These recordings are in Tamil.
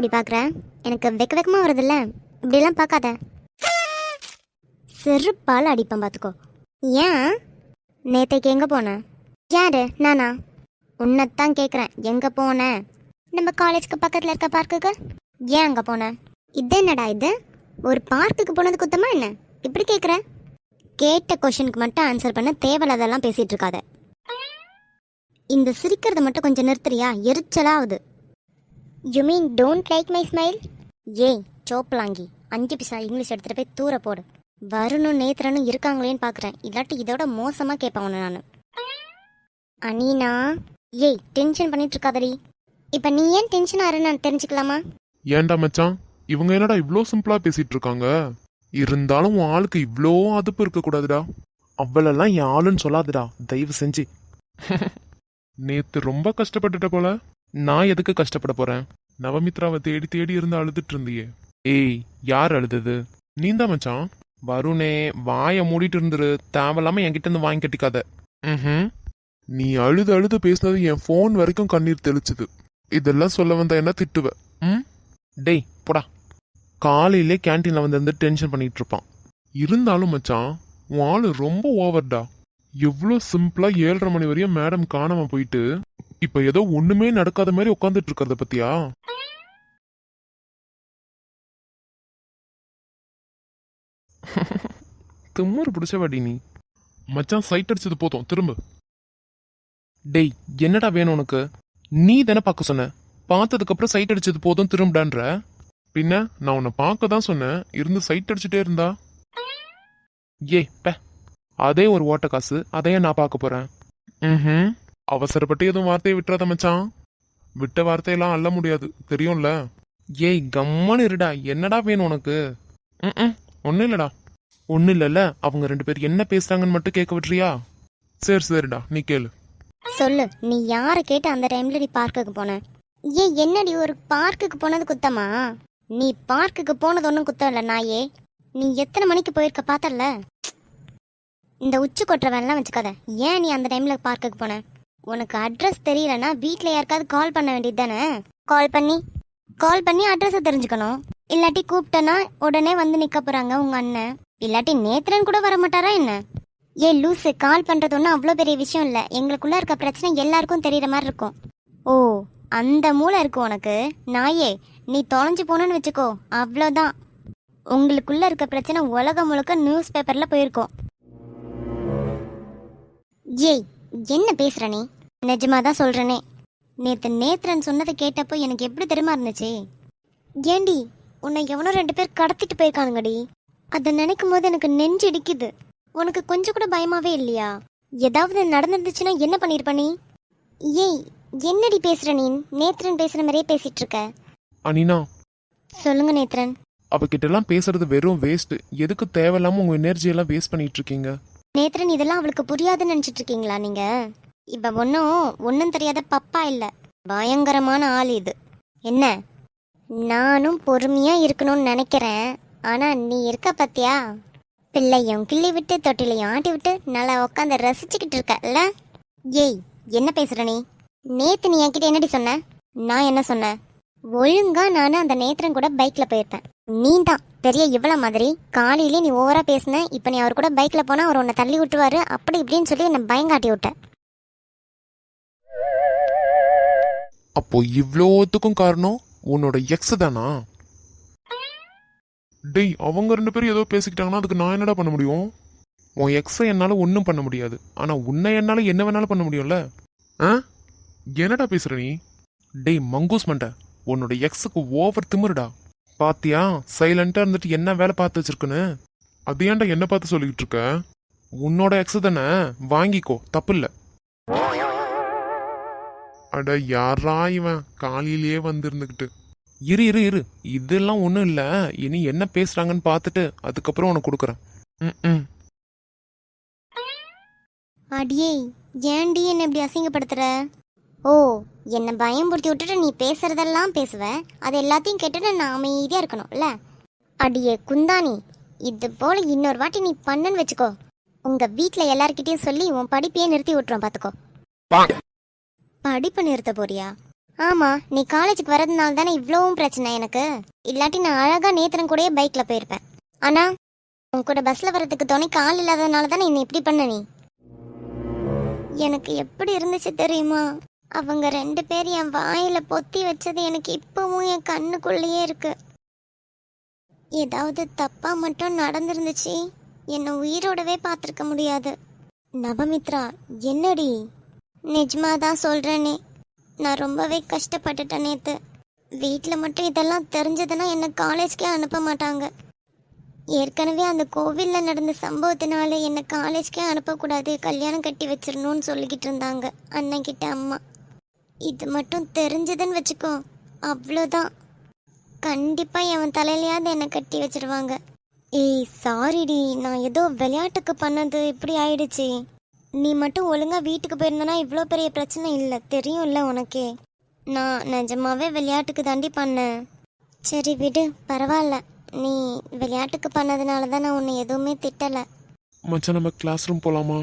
ஏன்டி இப்படி பார்க்குற எனக்கு வெக்க வெக்கமாக வருதுல்ல. இப்படிலாம் பார்க்காத. செருப்பால் அடிப்பேன் பார்த்துக்கோ ஏன்? நேத்தைக்கு எங்கே போனேன் யாரு? நானா? உன்னைத்தான் கேட்குறேன் எங்கே போனேன் நம்ம காலேஜ்க்கு பக்கத்தில் இருக்க பார்க்குக்கு ஏன் அங்கே போனேன் இது என்னடா இது? ஒரு பார்க்குக்கு போனது குத்தமா என்ன? இப்படி கேட்குற கேட்ட கொஷனுக்கு மட்டும் ஆன்சர் பண்ண தேவையில்லாதெல்லாம் பேசிகிட்டு இருக்காத. இந்த சிரிக்கிறத மட்டும் கொஞ்சம் நிறுத்துறியா? எரிச்சலாகுது you mean don't like my smile ஏய் சோப்பலாங்கி அஞ்சு பிசா இங்கிலீஷ் எடுத்துகிட்டு போய் தூர போடு. வருணும் நேத்திரனும் இருக்காங்களேன்னு பார்க்குறேன் இல்லாட்டி இதோட மோசமாக கேட்பேன் உன்னை நான். அனீனா? ஏய் டென்ஷன் பண்ணிட்டு இருக்காதடி. இப்போ நீ ஏன் டென்ஷன் ஆறுன்னு நான் தெரிஞ்சுக்கலாமா? ஏன்டா மச்சான்? இவங்க என்னடா இவ்ளோ சிம்பிளா பேசிட்டு இருக்காங்க? இருந்தாலும் உன் ஆளுக்கு இவ்ளோ அதுப்பு இருக்க கூடாதுடா. அவ்வளெல்லாம் என் ஆளுன்னு சொல்லாதுடா. தயவு செஞ்சு. நேத்து ரொம்ப கஷ்டப்பட்டுட்ட போல. நான் எதுக்கு கஷ்டப்பட போறேன்? நவமித்ராவை தேடி தேடி இருந்து அழுதுட்டு இருந்தியே. ஏய் யார் அழுதது? நீந்தான் மச்சான். வருணே வாயை மூடிட்டு இருந்துரு. தேவையில்லாம என்கிட்ட இருந்து வாங்கி கட்டிக்காத. ம்ஹும். நீ அழுது அழுது பேசினது என் ஃபோன் வரைக்கும் கண்ணீர் தெளிச்சுது. இதெல்லாம் சொல்ல வந்தா என்ன திட்டுவ? ம்? டேய் போடா. காலையிலே கேன்டீன்ல வந்து இருந்து டென்ஷன் பண்ணிட்டு இருப்பான். இருந்தாலும் மச்சான் உன் ஆளு ரொம்ப ஓவர்டா எவ்வளோ சிம்பிளா ஏழரை மணி வரையும் மேடம் காணாம போயிட்டு இப்ப ஏதோ ஒண்ணுமே நடக்காத மாதிரி உட்காந்துட்டு இருக்கிறத பத்தியா? திமுரு பிடிச்சவாடி நீ. மச்சான் சைட் அடிச்சது போதும் திரும்ப. டேய் என்னடா வேணும் உனக்கு? நீ தானே பார்க்க சொன்ன. பார்த்ததுக்கு அப்புறம் சைட் அடிச்சது போதும் திரும்படான்ற. பின்ன நான் உன்னை பார்க்க தான் சொன்னேன். இருந்து சைட் அடிச்சுட்டே இருந்தா? ஏ பே. அதே ஒரு ஓட்ட காசு அதையே நான் பார்க்க போறேன். ம் அவசரப்பட்டு எதுவும் வார்த்தையை விட்டுறாத மச்சான். விட்ட வார்த்தையெல்லாம் அள்ள முடியாது. தெரியும்ல? ஏய் கம்மன்னு இருடா. என்னடா வேணும் உனக்கு? ம் ஒன்றும் இல்லடா. ஒன்றும் இல்லைல்ல. அவங்க ரெண்டு பேர் என்ன பேசுறாங்கன்னு மட்டும் கேட்க விட்டுறியா? சரி சரிடா. நீ கேளு. சொல்லு. நீ யாரை கேட்டு அந்த டைம்ல நீ பார்க்குக்கு போன? ஏன் என்னடி ஒரு பார்க்குக்கு போனது குத்தமா? நீ பார்க்குக்கு போனது ஒன்றும் குத்தம் இல்லை நாயே. நீ எத்தனை மணிக்கு போயிருக்க பார்த்தல? இந்த உச்சி கொட்டுறவன்லாம் வச்சுக்காத. ஏன் நீ அந்த டைம்ல பார்க்குக்கு போன? உனக்கு அட்ரஸ் தெரியலனா வீட்டில் யாருக்காவது கால் பண்ண வேண்டியது தானே கால் பண்ணி கால் பண்ணி அட்ரஸை தெரிஞ்சுக்கணும். இல்லாட்டி கூப்பிட்டனா உடனே வந்து நிற்க போறாங்க உங்க அண்ணன். இல்லாட்டி நேத்திரன் கூட வர மாட்டாரா என்ன? ஏ லூசு கால் பண்றது ஒன்றும் அவ்வளோ பெரிய விஷயம் இல்லை. எங்களுக்குள்ள இருக்க பிரச்சனை எல்லாருக்கும் தெரியற மாதிரி இருக்கும். ஓ அந்த மூளை இருக்கு உனக்கு? நாயே நீ தொலைஞ்சு போனன்னு வச்சுக்கோ. அவ்வளோதான் உங்களுக்குள்ள இருக்க பிரச்சனை உலகம் முழுக்க நியூஸ் பேப்பர்ல போயிருக்கோம். ஏய் என்ன பேசுற நீ? நிஜமா தான் சொல்றனே. நேத்து நேத்ரன் சொன்னதை கேட்டப்போ எனக்கு எப்படி தெரியுமா இருந்துச்சு? ஏண்டி உன்னை எவனோ ரெண்டு பேர் கடத்திட்டு போயிருக்கானுங்கடி. அதை நினைக்கும் போது எனக்கு நெஞ்சு இடிக்குது. உனக்கு கொஞ்சம் கூட பயமாவே இல்லையா? ஏதாவது நடந்துருந்துச்சுன்னா என்ன பண்ணிருப்ப நீ? ஏய் என்னடி பேசுற நீ? நேத்ரன் பேசுற மாதிரியே பேசிட்டு இருக்க. அனினா. சொல்லுங்க நேத்ரன். அவகிட்ட எல்லாம் பேசுறது வெறும் வேஸ்ட் எதுக்கு தேவையில்லாம உங்க எனர்ஜி எல்லாம் வேஸ்ட் பண்ணிட்டு இருக்கீங்க? நேத்ரன் இதெல்லாம் அவளுக்கு புரியாதுன்னு நினைச்சிட்டு இருக்கீங்களா நீங்க? இப்ப ஒன்றும் ஒன்றும் தெரியாத பப்பா இல்லை. பயங்கரமான ஆள் இது. என்ன? நானும் பொறுமையா இருக்கணும்னு நினைக்கிறேன். ஆனா நீ இருக்க பத்தியா? பிள்ளையும் கிள்ளி விட்டு தொட்டிலையும் ஆட்டி விட்டு நல்லா உட்காந்து ரசிச்சுக்கிட்டு இருக்கல்ல? ஏய் என்ன பேசுற நீ? நேத்து நீ என்கிட்ட என்னடி சொன்ன? நான் என்ன சொன்னேன் ஒழுங்கா நான் அந்த நேத்திரம் கூட பைக்ல போயிருப்பேன். நீ தான் பெரிய இவ்வளோ மாதிரி. காலையிலே நீ ஓவரா பேசின இப்போ நீ அவர் கூட பைக்ல போனா அவர் உன்னை தள்ளி விட்டுருவாரு அப்படி இப்படின்னு சொல்லி என்னை பயங்காட்டி விட்ட. அப்போ இவ்வளோத்துக்கும் காரணம் உன்னோட எக்ஸ் தானா? டேய் அவங்க ரெண்டு பேரும் ஏதோ பேசிக்கிட்டாங்கன்னா அதுக்கு நான் என்னடா பண்ண முடியும்? உன் எக்ஸை என்னால் ஒன்றும் பண்ண முடியாது. ஆனால் உன்னை என்னால் என்ன வேணாலும் பண்ண முடியும்ல? ஆ? என்னடா பேசுற நீ? டேய் மங்கூஸ் மண்டை உன்னோட எக்ஸுக்கு ஓவர் திமிருடா. பாத்தியா? சைலண்டா இருந்துட்டு என்ன வேலை பார்த்து வச்சிருக்குன்னு? அது ஏன்டா என்ன பார்த்து சொல்லிக்கிட்டு இருக்க? உன்னோட எக்ஸ் தானே? வாங்கிக்கோ தப்பு இல்லை அட யாரா இவன்? காலையிலேயே வந்து இருந்துகிட்டு இரு இரு இரு. இதெல்லாம் ஒன்றும் இல்லை. இனி என்ன பேசுறாங்கன்னு பார்த்துட்டு அதுக்கப்புறம் உனக்கு கொடுக்குறேன். ம், ம். அடியே ஏன்டி என்னை இப்படி அசிங்கப்படுத்துற? ஓ என்னை பயம்படுத்தி விட்டுட்டு நீ பேசுறதெல்லாம் பேசுவ. அது எல்லாத்தையும் கேட்டுட்டு நான் அமைதியா இருக்கணும்ல அடியே குந்தாணி இது போல இன்னொரு வாட்டி நீ பண்ணன்னு வச்சுக்கோ. உங்க வீட்ல எல்லார்கிட்டயும் சொல்லி உன் படிப்பையே நிறுத்தி விட்டுருவோம் பாத்துக்கோ. படிப்பு நிறுத்த போறியா? ஆமா நீ காலேஜுக்கு வரதுனால தானே இவ்வளவும் பிரச்சனை எனக்கு. இல்லாட்டி நான் அழகா நேத்திரம் கூடயே பைக்ல போயிருப்பேன். ஆனா உன் கூட பஸ்ல வர்றதுக்கு துணைக்கு ஆள் இல்லாததுனால தானே என்னை இப்படி பண்ண நீ? எனக்கு எப்படி இருந்துச்சு தெரியுமா? அவங்க ரெண்டு பேர் என் வாயில பொத்தி வச்சது எனக்கு இப்பவும் என் கண்ணுக்குள்ளேயே இருக்கு. ஏதாவது தப்பா மட்டும் நடந்திருந்துச்சு என்னை உயிரோடவே பார்த்துருக்க முடியாது. நவமித்ரா என்னடி? நிஜமாக தான் சொல்றேனே. நான் ரொம்பவே கஷ்டப்பட்டுட்டேன் நேத்து. வீட்டில் மட்டும் இதெல்லாம் தெரிஞ்சதுன்னா என்னை காலேஜ்க்கே அனுப்ப மாட்டாங்க. ஏற்கனவே அந்த கோவிலில் நடந்த சம்பவத்தினால என்னை காலேஜ்க்கே அனுப்பக்கூடாது கல்யாணம் கட்டி வச்சிடணும்னு சொல்லிக்கிட்டு இருந்தாங்க அண்ணன்கிட்ட அம்மா. இது மட்டும் தெரிஞ்சதுன்னு வச்சுக்கோ அவ்வளோதான் கண்டிப்பாக என் தலையிலையாவது என்னை கட்டி வச்சிருவாங்க. ஏய் சாரிடி நான் ஏதோ விளையாட்டுக்கு பண்ணது இப்படி ஆயிடுச்சு. நீ மட்டும் ஒழுங்கா வீட்டுக்கு போயிருந்தனா இவ்வளோ பெரிய பிரச்சனை இல்லை. தெரியும்ல உனக்கே. நான் நிஜமாவே விளையாட்டுக்கு தாண்டி பண்ணேன். சரி விடு பரவாயில்ல. நீ விளையாட்டுக்கு பண்ணதுனால தான் நான் உன்னை எதுவுமே திட்டலை. மச்சான் நம்ம கிளாஸ் ரூம் போலாமா?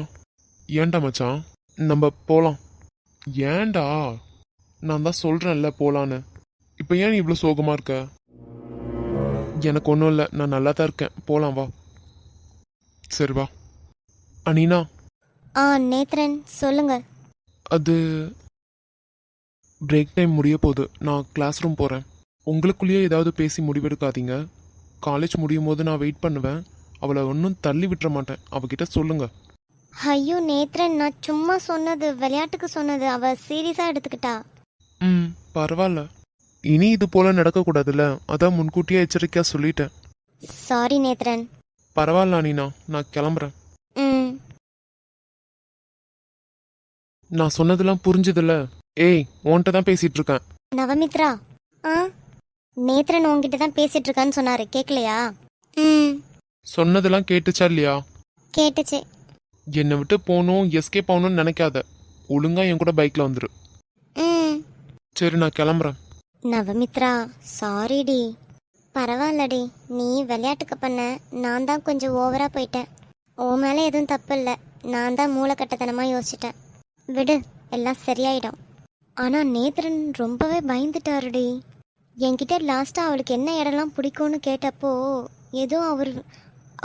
ஏன்டா மச்சான்? நம்ம போலாம். ஏன்டா? நான் தான் சொல்றேன்ல போலான்னு. இப்போ ஏன் நீ இவ்வளோ சோகமா இருக்க? எனக்கு ஒன்றும் இல்லை. நான் நல்லா தான் இருக்கேன். போலாம் வா. சரி வா. அனீனா ஆ நேத்ரன் சொல்லுங்க அது பிரேக் டைம் முடிய போகுது நான் கிளாஸ் ரூம் போகிறேன் உங்களுக்குள்ளேயே ஏதாவது பேசி முடிவெடுக்காதீங்க. காலேஜ் முடியும் போது நான் வெயிட் பண்ணுவேன். அவளை ஒன்றும் தள்ளி விட்டுற மாட்டேன். அவகிட்ட சொல்லுங்க. ஐயோ நேத்ரன் நான் சும்மா சொன்னது விளையாட்டுக்கு சொன்னது. அவ சீரியஸாக எடுத்துக்கிட்டா? ம் பரவாயில்ல. இனி இது போல நடக்கக்கூடாதுல்ல. அதான் முன்கூட்டியே எச்சரிக்கையா சொல்லிட்டேன். சாரி நேத்ரன். பரவாயில்ல அனினா. நான் கிளம்புறேன். நான் சொன்னதெல்லாம் புரிஞ்சுதுல்ல. ஏய் உன்கிட்ட தான் பேசிட்டு இருக்கேன் நவமித்ரா ஆ? நேத்ரன் உங்ககிட்ட தான் பேசிட்டு இருக்கான்னு சொன்னாரு கேட்கலையா ம். சொன்னதெல்லாம் கேட்டுச்சா இல்லையா? கேட்டுச்சு. என்னை விட்டு போகணும் எஸ்கேப் ஆகணும்னு நினைக்காத. ஒழுங்கா என் கூட பைக்ல வந்துரு. ம். சரி நான் கிளம்புறேன். நவமித்ரா சாரிடி. பரவாயில்லடி நீ விளையாட்டுக்கு பண்ண நான் தான் கொஞ்சம் ஓவராக போயிட்டேன். ஓ மேலே எதுவும் தப்பு இல்லை. நான் தான் மூளைக்கட்டத்தனமாக யோசிச்சிட்டேன். விடு எல்லாம் சரியாயிடும். ஆனால் நேத்ரன் ரொம்பவே பயந்துட்டாருடி. என்கிட்ட லாஸ்ட்டாக அவளுக்கு என்ன இடம்லாம் பிடிக்கும்னு கேட்டப்போ ஏதோ அவர்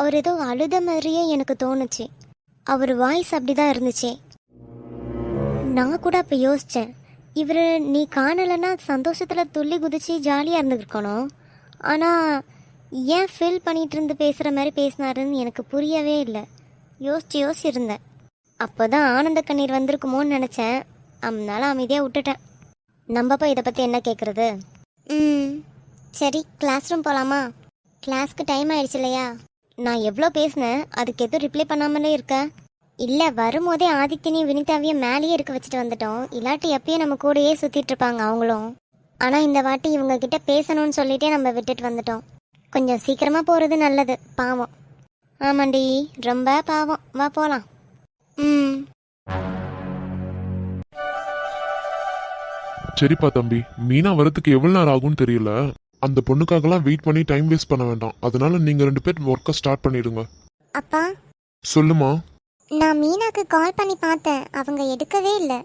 அவர் ஏதோ அழுத மாதிரியே எனக்கு தோணுச்சு. அவர் வாய்ஸ் அப்படி தான் இருந்துச்சு. நான் கூட அப்போ யோசித்தேன் இவர் நீ காணலைன்னா சந்தோஷத்தில் துள்ளி குதிச்சு ஜாலியாக இருந்துருக்கணும். ஆனால் ஏன் ஃபீல் பண்ணிட்டு இருந்து பேசுகிற மாதிரி பேசினாருன்னு எனக்கு புரியவே இல்லை. யோசிச்சு யோசிச்சு இருந்தேன். அப்போ தான் ஆனந்த கண்ணீர் வந்திருக்குமோன்னு நினச்சேன். அதனால அமைதியாக விட்டுட்டேன். நம்மப்பா இதை பற்றி என்ன கேட்குறது ம் சரி கிளாஸ் ரூம் போகலாமா கிளாஸ்க்கு டைம் ஆயிடுச்சு இல்லையா? நான் எவ்வளோ பேசினேன் அதுக்கு எதுவும் ரிப்ளை பண்ணாமலே இருக்க? இல்லை வரும்போதே ஆதித்யனையும் வினிதாவையும் மேலேயே இருக்க வச்சுட்டு வந்துட்டோம். இல்லாட்டி எப்பயும் நம்ம கூடயே சுற்றிட்டு இருப்பாங்க அவங்களும். ஆனால் இந்த வாட்டி இவங்க கிட்ட பேசணும்னு சொல்லிட்டே நம்ம விட்டுட்டு வந்துட்டோம். கொஞ்சம் சீக்கிரமாக போகிறது நல்லது பாவம். ஆமாண்டி ரொம்ப பாவம். வா போகலாம் சரிப்பா தம்பி மீனா வரதுக்கு எவ்வளவு நேரம் ஆகும்னு தெரியல. அந்த பொண்ணுக்காகலாம் வெயிட் பண்ணி டைம் வேஸ்ட் பண்ண வேண்டாம். அதனால நீங்க ரெண்டு பேர் ஒர்க்கை ஸ்டார்ட் பண்ணிடுங்க. அப்பா? சொல்லுமா? நான் மீனாக்கு கால் பண்ணி பார்த்தேன். அவங்க எடுக்கவே இல்லை.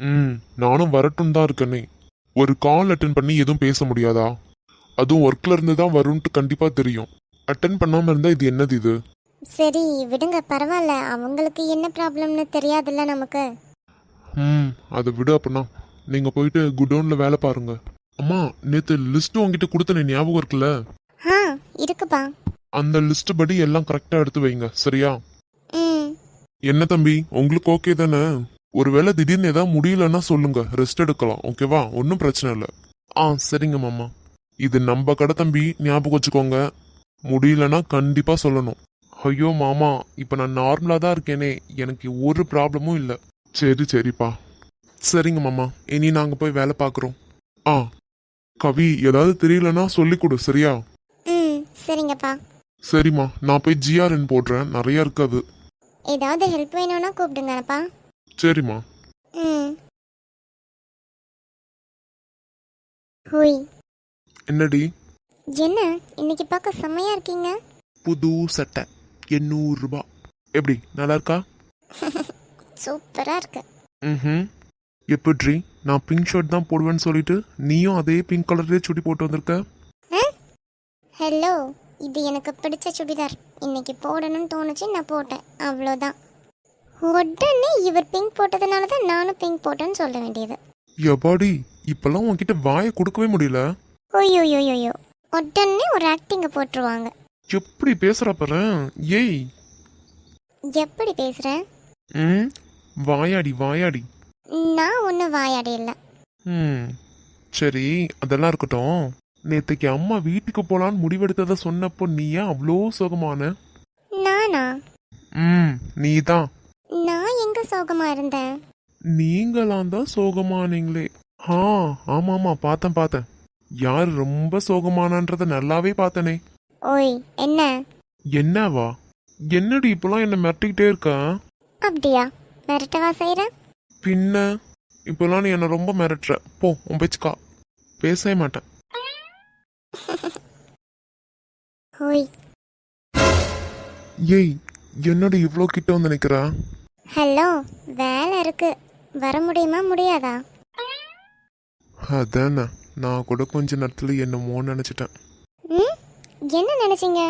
ம் நானும் வரட்டும் தான் இருக்கனே. ஒரு கால் அட்டன் பண்ணி எதுவும் பேச முடியாதா? அதுவும் ஒர்க்ல இருந்து தான் வரும்ட்டு கண்டிப்பா தெரியும். அட்டன் பண்ணாம இருந்தா இது என்னது இது? சரி விடுங்க பரவாயில்ல. அவங்களுக்கு என்ன ப்ராப்ளம்னு தெரியாதுல்ல நமக்கு. ம். அதை விடு அப்படின்னா நீங்க போயிட்டு குடோன்ல வேலை பாருங்க. அம்மா நேத்து லிஸ்ட் உங்ககிட்ட கொடுத்தனே ஞாபகம் இருக்குல்ல? ஆ இருக்குப்பா. அந்த லிஸ்ட் படி எல்லாம் கரெக்டா எடுத்து வைங்க சரியா? ம். என்ன தம்பி உங்களுக்கு ஓகே தானே? ஒருவேளை திடீர்னு ஏதாவது முடியலன்னா சொல்லுங்க ரெஸ்ட் எடுக்கலாம் ஓகேவா ஒன்றும் பிரச்சனை இல்லை. ஆ சரிங்க மாமா. இது நம்ம கடை தம்பி ஞாபகம் வச்சுக்கோங்க. முடியலன்னா கண்டிப்பா சொல்லணும். ஐயோ மாமா இப்போ நான் நார்மலாக தான் இருக்கேனே. எனக்கு ஒரு ப்ராப்ளமும் இல்லை. சரி சரிப்பா. சரிங்க மாமா. இனி நாங்கள் போய் வேலை பார்க்குறோம். ஆ. கவி ஏதாவது தெரியலன்னா சொல்லிக் கொடு சரியா? ம் சரிங்கப்பா. சரிம்மா. நான் போய் ஜிஆர்என் போடுறேன். நிறைய இருக்காது. ஏதாவது ஹெல்ப் வேணும்னா கூப்பிடுங்கப்பா. சரிம்மா. ம். ஹோய். என்னடி? என்ன? இன்னைக்கு பார்க்க செம்மையா இருக்கீங்க? புது சட்டை. எண்ணூறு ரூபாய். எப்படி நல்லா இருக்கா? சூப்பரா இருக்கு. ம் எப்பட்ரி நான் பிங்க் ஷர்ட் தான் போடுவேன்னு சொல்லிட்டு நீயும் அதே பிங்க் கலர்லேயே சுடி போட்டு வந்திருக்க? ஹலோ இது எனக்கு பிடிச்ச சுடிதார். இன்னைக்கு போடணும்னு தோணுச்சு நான் போட்டேன். அவ்வளோதான் உடனே இவர் பிங்க் போட்டதுனால தான் நானும் பிங்க் போட்டேன்னு சொல்ல வேண்டியது. எப்பாடி இப்பெல்லாம் உன்கிட்ட வாயை கொடுக்கவே முடியல? ஓய்யோயோயோயோ உடனே ஒரு ஆக்டிங்கை போட்டுருவாங்க. எப்படி பேசுற பாரு? ஏய். எப்படி பேசுகிறேன் ம் வாயாடி வாயாடி. நான் ஒன்றும் வாயாடி இல்லை. ம் சரி அதெல்லாம் இருக்கட்டும். நேத்துக்கு அம்மா வீட்டுக்கு போலான்னு முடிவெடுத்ததை சொன்னப்போ நீ ஏன் அவ்வளோ சுகமான? நானா? ம் நீ தான் நான் எங்க சோகமா இருந்தேன்? நீங்களாம் தான் சோகமானீங்களே. ஆ ஆமா ஆமா பார்த்தேன் பார்த்தேன். யார் ரொம்ப சோகமானன்றத நல்லாவே பார்த்தனே. ஓய் என்ன? என்னவா? என்னடி இப்பெல்லாம் என்ன மிரட்டிக்கிட்டே இருக்க? அப்படியா? மிரட்டவா செய்கிறேன் பின்ன? இப்பெல்லாம் நீ என்ன ரொம்ப மிரட்டுற. போ உன் பேச்சுக்கா பேசவே மாட்டேன். ஓய். ஏய் என்னடி இவ்வளோ கிட்ட வந்து நிக்கிற? ஹலோ வேலை இருக்கு. வர முடியுமா முடியாதா? அதானே நான் கூட கொஞ்ச நேரத்துல என்னமோ நினைச்சிட்டேன். என்ன நினைச்சீங்க?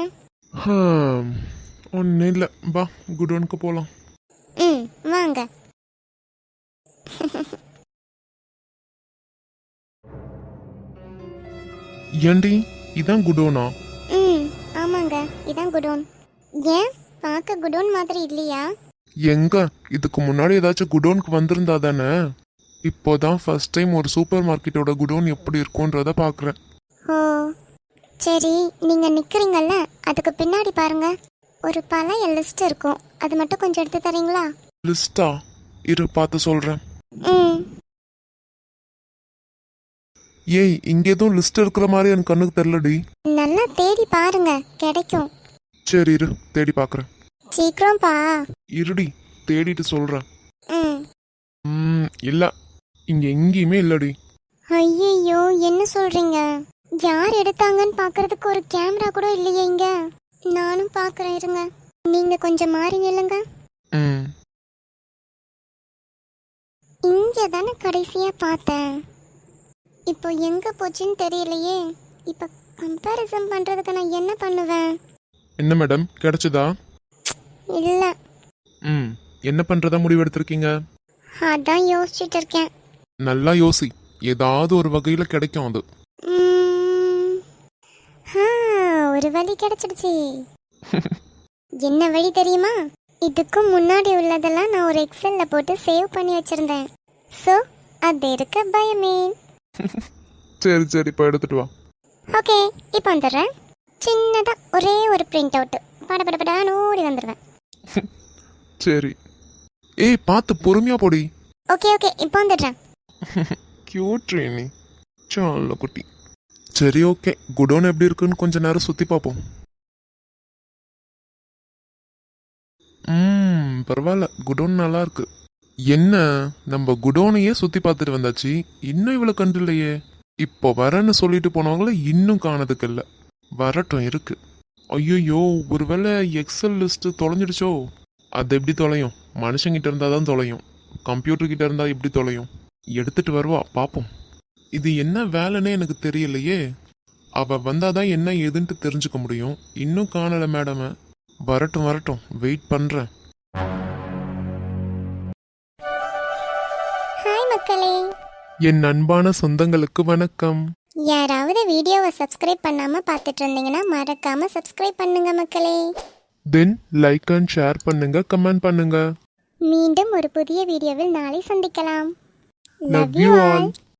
ஒன்றும் இல்லை. பா குடோனுக்கு போகலாம் ம் வாங்க. ஏண்டி இதான் குடோனா ம் ஆமாங்க இதான் குடோன் ஏன்? பார்க்க குடோன் மாதிரி இல்லையா? எங்க? இதுக்கு முன்னாடி ஏதாச்சும் குடோனுக்கு வந்திருந்தா தானே? இப்போதான் ஃபர்ஸ்ட் டைம் ஒரு சூப்பர் மார்க்கெட்டோட குடோன் எப்படி இருக்கும்ன்றத பார்க்குறேன் ஓ சரி நீங்க நிக்கிறீங்கல்ல? அதுக்கு பின்னாடி பாருங்க. ஒரு பழைய லிஸ்ட் இருக்கும். அது மட்டும் கொஞ்சம் எடுத்து தரீங்களா? லிஸ்டா இரு பார்த்து சொல்கிறேன் ம். ஏய் இங்க எதுவும் லிஸ்ட் இருக்கிற மாதிரி எனக்கு கண்ணுக்கு தெரிலடி நல்லா தேடி பாருங்க. கிடைக்கும். சரி இரு. தேடி பார்க்குறேன் சீக்கிரம் பா இருடி. தேடிட்டு சொல்கிறேன் ம். ம் இல்லை. இங்கே எங்கேயுமே இல்லடி. ஐயையோ என்ன சொல்றீங்க? யார் எடுத்தாங்கன்னு பார்க்கறதுக்கு ஒரு கேமரா கூட இல்லையே இங்க. நானும் பார்க்கறேன் இருங்க. நீங்க கொஞ்சம் மாறி நில்லுங்க. ம். இங்க தானே கடைசியா பார்த்தேன். இப்போ எங்க போச்சுன்னு தெரியலையே. இப்போ கம்பேரிசன் பண்றதுக்கு நான் என்ன பண்ணுவேன்? என்ன மேடம் கிடைச்சதா? இல்ல. ம். என்ன பண்ணுறதா முடிவெடுத்திருக்கீங்க அதான் யோசிச்சுட்டு இருக்கேன். நல்லா யோசி. ஏதாவது ஒரு வகையில் கிடைக்கும் அது. ஒரு வழி கிடைச்சிடுச்சு. என்ன வழி தெரியுமா? இதுக்கும் முன்னாடி உள்ளதெல்லாம் நான் ஒரு எக்ஸல்ல போட்டு சேவ் பண்ணி வச்சிருந்தேன். ஸோ அது இருக்க பயமே. சரி சரி இப்போ எடுத்துட்டு வா. ஓகே இப்போ வந்துடுறேன். சின்னதா ஒரே ஒரு பிரிண்ட் அவுட் பட பட படான்னு ஓடி வந்துடுவேன் சரி. ஏய் பார்த்து பொறுமையா போடி. ஓகே ஓகே இப்போ வந்துடுறேன். கியூட் ட்ரெயினி சால குட்டி. சரி ஓகே குடோன் எப்படி இருக்குன்னு கொஞ்ச நேரம் சுத்தி பார்ப்போம். ம் பரவாயில்ல. குடோன் நல்லா இருக்கு. என்ன நம்ம குடோனையே சுத்தி பார்த்துட்டு வந்தாச்சு? இன்னும் இவ்வளவு கண்டு இல்லையே. இப்போ வரேன்னு சொல்லிட்டு போனவங்கள இன்னும் காணதுக்கு இல்லை. வரட்டும் இருக்கு. ஐயோயோ ஒருவேளை எக்ஸல் லிஸ்ட் தொலைஞ்சிடுச்சோ? அது எப்படி தொலையும்? மனுஷங்கிட்ட இருந்தால் தான் தொலையும். கம்ப்யூட்டர் கிட்ட இருந்தால் எப்படி தொலையும்? எடுத்துட்டு வருவா பார்ப்போம். இது என்ன வேலைன்னே எனக்கு தெரியலையே. அவ வந்தாதான் என்ன ஏதுன்ட்டு தெரிஞ்சுக்க முடியும். இன்னும் காணல மேடம. வரட்டும் வரட்டும். வெயிட் பண்றேன். ஹாய் மக்களே. என் அன்பான சொந்தங்களுக்கு வணக்கம். யாராவது வீடியோவை சப்ஸ்கிரைப் பண்ணாம பார்த்துட்டு இருந்தீங்கன்னா மறக்காம சப்ஸ்கிரைப் பண்ணுங்க மக்களே. தென் லைக் அண்ட் ஷேர் பண்ணுங்க கமெண்ட் பண்ணுங்க. மீண்டும் ஒரு புதிய வீடியோவில் நாளை சந்திக்கலாம். Love you all